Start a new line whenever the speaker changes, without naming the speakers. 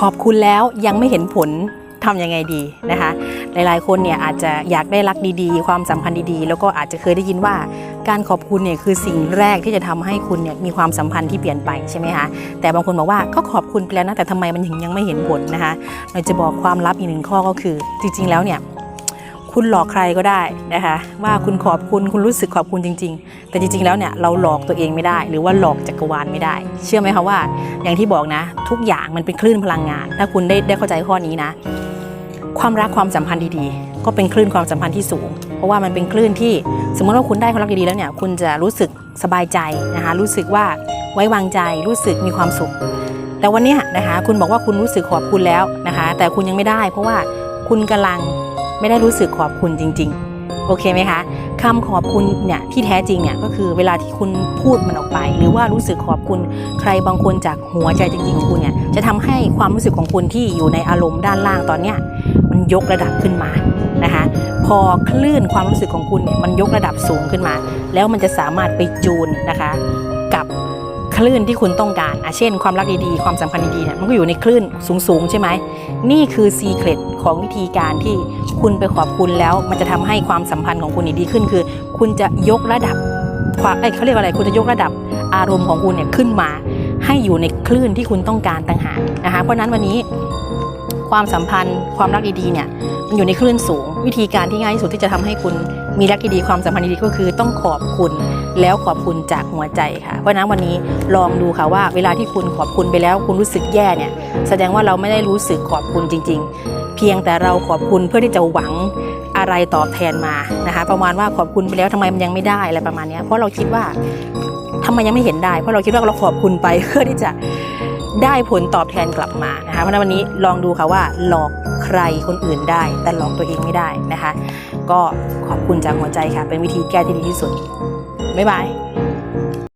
ขอบคุณแล้วยังไม่เห็นผลทำยังไงดีนะคะ หลายๆ คนเนี่ยอาจจะอยากได้รักดีๆ ความสัมพันธ์ดีๆ แล้วก็อาจจะเคยได้ยินว่า การขอบคุณเนี่ยคือสิ่งแรกที่จะทำให้คุณเนี่ยมีความสัมพันธ์ที่เปลี่ยนไปใช่ไหมคะ แต่บางคนบอกว่าก็ขอบคุณไปแล้วนะแต่ทำไมมันถึงยังไม่เห็นผลนะคะเราจะบอกความลับอีกหนึ่งข้อก็คือ จริงๆ แล้วเนี่ย คุณหลอกใครก็ได้นะคะ ว่าคุณขอบคุณคุณรู้สึกขอบคุณจริง ๆ แต่จริง ๆ แล้วเนี่ยเราหลอกตัวเองไม่ได้ หรือว่าหลอกจักรวาลไม่ได้ เชื่อไหมคะว่า อย่างที่บอกนะ ทุกอย่างมันเป็นคลื่นพลังงาน ถ้าคุณได้ได้เข้าใจข้อนี้นะ ความรักความสัมพันธ์ดีๆ ก็เป็นคลื่นความสัมพันธ์ที่สูง เพราะว่ามันเป็นคลื่นที่สมมติว่าคุณได้ความรักดีๆแล้วเนี่ยคุณจะรู้สึกสบายใจนะคะรู้สึกว่าไว้วางใจรู้สึกมีความสุข แต่วันนี้นะคะคุณบอกว่าคุณรู้สึกขอบคุณแล้วนะคะ แต่คุณยังไม่ได้ เพราะว่าคุณกำลัง ไม่ได้รู้สึกขอบคุณจริง ๆ โอเคไหมคะคำขอบคุณเนี่ยที่แท้จริงเนี่ยก็คือเวลาที่คุณพูดมันออกไป หรือว่ารู้สึกขอบคุณใครบางคนจากหัวใจจริงๆของคุณเนี่ยจะทำให้ความรู้สึกของคุณที่อยู่ในอารมณ์ด้านล่างตอนเนี้ยมันยกระดับขึ้นมานะคะพอคลื่นความรู้สึกของคุณเนี่ยมันยกระดับสูงขึ้นมา แล้วมันจะสามารถไปจูนนะคะ ลื่นที่คุณต้องการอะเช่น ความรักดีๆ ความสัมพันธ์ดีๆเนี่ยมันก็อยู่ในคลื่นสูงๆ ใช่ไหม นี่คือซีเครตของวิธีการที่คุณไปขอบคุณแล้ว มันจะทำให้ความสัมพันธ์ของคุณดีขึ้น คือ คุณจะยกระดับความเอ้เขาเรียกว่าอะไร คุณจะยกระดับอารมณ์ของคุณเนี่ยขึ้นมา ให้อยู่ในคลื่นที่คุณต้องการต่างหากนะคะ เพราะฉะนั้นวันนี้ความสัมพันธ์ความรักดีๆเนี่ยมันอยู่ในคลื่นสูง วิธีการที่ง่ายที่สุดที่จะทำให้คุณ มีรักดีความสัมพันธ์ดีก็คือต้องขอบคุณแล้วขอบคุณจากหัวใจค่ะ เพราะนั้นวันนี้ลองดูค่ะว่า เวลาที่คุณขอบคุณไปแล้วคุณรู้สึกแย่เนี่ย แสดงว่าเราไม่ได้รู้สึกขอบคุณจริง ๆ เพียงแต่เราขอบคุณเพื่อที่จะหวังอะไรตอบแทนมานะคะ ประมาณว่าขอบคุณไปแล้วทำไมมันยังไม่ได้อะไรประมาณนี้เพราะเราคิดว่าทำไมยังไม่เห็นได้ เพราะเราคิดว่าเราขอบคุณไปเพื่อที่จะได้ผลตอบแทนกลับมานะคะเพราะนั้นวันนี้ลองดูค่ะว่าหลอกใครคนอื่นได้ แต่หลอกตัวเองไม่ได้นะคะ ก็ขอบคุณจากหัวใจค่ะ เป็นวิธีแก้ที่ดีที่สุด บ๊ายบาย